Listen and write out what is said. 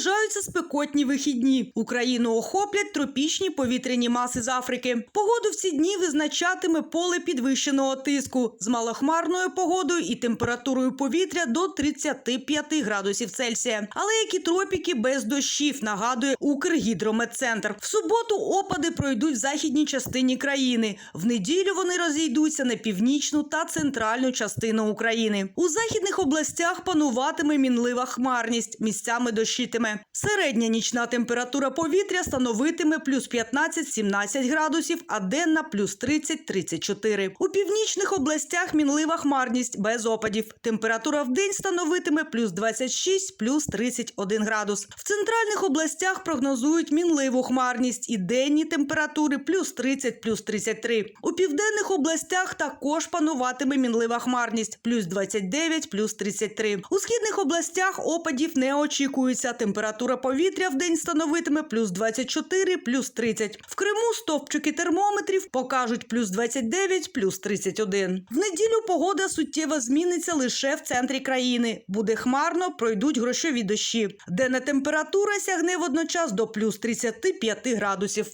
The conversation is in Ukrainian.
Наближаються спекотні вихідні. Україну охоплять тропічні повітряні маси з Африки. Погоду в ці дні визначатиме поле підвищеного тиску з малохмарною погодою і температурою повітря до 35 градусів Цельсія. Але які тропіки без дощів, нагадує Укргідрометцентр. В суботу опади пройдуть в західній частині країни. В неділю вони розійдуться на північну та центральну частину України. У західних областях пануватиме мінлива хмарність, місцями дощитиме. Середня нічна температура повітря становитиме плюс 15-17 градусів, а денна плюс 30-34. У північних областях мінлива хмарність без опадів. Температура в день становитиме плюс 26, плюс 31 градус. В центральних областях прогнозують мінливу хмарність і денні температури плюс 30, плюс 33. У південних областях також пануватиме мінлива хмарність плюс 29, плюс 33. У східних областях опадів не очікується. Температура повітря в день становитиме плюс 24, плюс 30. В Криму стовпчики термометрів покажуть плюс 29, плюс 31. В неділю погода суттєво зміниться лише в центрі країни. Буде хмарно, пройдуть грошові дощі. Денна температура сягне водночас до плюс 35 градусів.